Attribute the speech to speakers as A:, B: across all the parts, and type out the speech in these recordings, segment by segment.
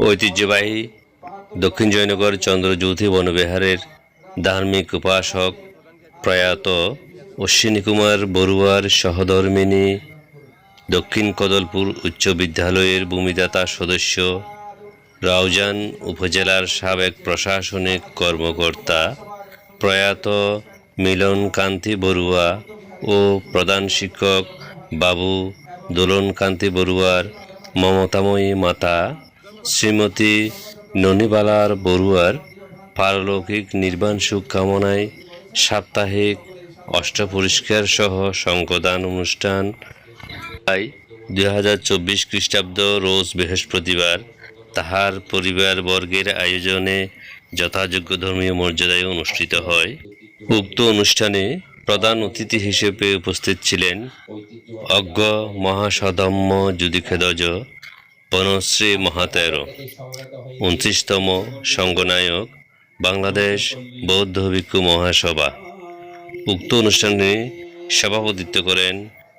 A: ঐতিহ্যবাহী দক্ষিণ জয়নগর চন্দ্রজ্যোতি বনবিহারের ধার্মিক উপাসক প্রয়াত অশ্বিনী কুমার বড়ুয়ার সহধর্মিনী দক্ষিণ কদলপুর উচ্চ বিদ্যালয়ের ভূমিদাতা সদস্য রাউজান উপজেলার সাবেক প্রশাসনিক কর্মকর্তা প্রয়াত মিলন কান্তি বড়ুয়া ও প্রধান শিক্ষক বাবু দোলন কান্তি বড়ুয়ার মমতাময়ী মাতা শ্রীমতী ননিবালার বড়ুয়ার পারলৌকিক নির্বাণ সুখ কামনায় সাপ্তাহিক অষ্টপরিষ্কার সহ সংকদান অনুষ্ঠান। তাই দুই হাজার চব্বিশ খ্রিস্টাব্দ রোজ বৃহস্পতিবার। তাহার পরিবারবর্গের আয়োজনে যথাযোগ্য ধর্মীয় মর্যাদায় অনুষ্ঠিত হয়। উক্ত অনুষ্ঠানে প্রধান অতিথি হিসেবে উপস্থিত ছিলেন অজ্ঞ মহাসধম্ম যুদিখেদজ বনশ্রী মহাতের, উনত্রিশতম সঙ্গনায়ক বাংলাদেশ বৌদ্ধ ভিক্ষু মহাসভা। উক্ত অনুষ্ঠানে সভাপতিত্ব করেন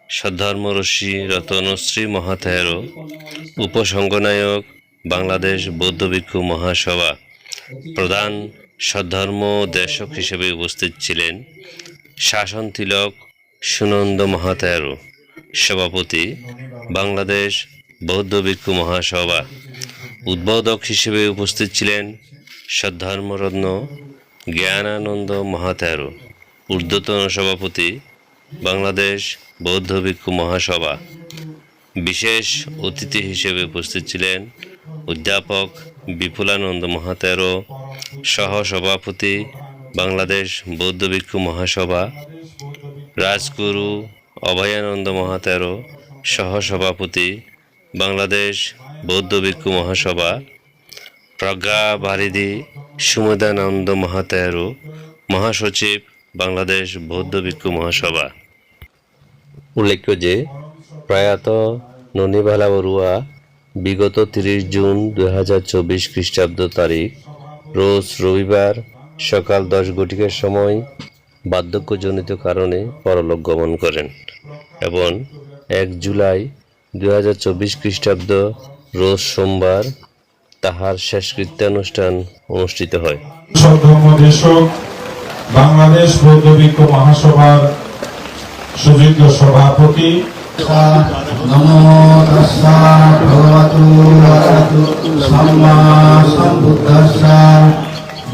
A: সদ্ধর্মরশ্মি রতনশ্রী মহাতের উপসংগনায়ক বাংলাদেশ বৌদ্ধ ভিক্ষু মহাসভা। প্রধান সদ্ধর্ম দেশক হিসেবে উপস্থিত ছিলেন শাসন তিলক সুনন্দ মহাতের সভাপতি বাংলাদেশ বৌদ্ধ ভিক্ষু মহাসভা। উদ্বোধক হিসেবে উপস্থিত ছিলেন সদ্ধর্মরত্ন জ্ঞানানন্দ মহাতের ঊর্ধ্বতন সভাপতি বাংলাদেশ বৌদ্ধ ভিক্ষু মহাসভা। বিশেষ অতিথি হিসেবে উপস্থিত ছিলেন অধ্যাপক বিপুলানন্দ মহাতেরো সহ সভাপতি বাংলাদেশ বৌদ্ধ ভিক্ষু মহাসভা, রাজগুরু অভয়ানন্দ মহাতেরো সহ সভাপতি বাংলাদেশ বৌদ্ধ ভিক্ষু মহাসভা প্রজ্ঞা বারিদি সুমদানন্দ মহাতেরো মহাসচিব, বাংলাদেশ বৌদ্ধ ভিক্ষু মহাসভা। উল্লেখ্য যে, প্রয়াত ননিবালা বড়ুয়া বিগত তিরিশ জুন দুই হাজার চব্বিশ খ্রিস্টাব্দ তারিখ, রোজ রবিবার সকাল দশ গুটিকের সময় বার্ধক্যজনিত কারণে পরলোক গমন করেন এবং এক জুলাই দু হাজার চব্বিশ খ্রিস্টাব্দ রোজ সোমবার তাহার শেষকৃত্যানুষ্ঠান অনুষ্ঠিত হয়।
B: বাংলাদেশ বৌদ্ধবিক্ষ মহাসভার সুযোগ্য সভাপতি।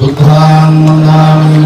C: बुद्धान् नमामि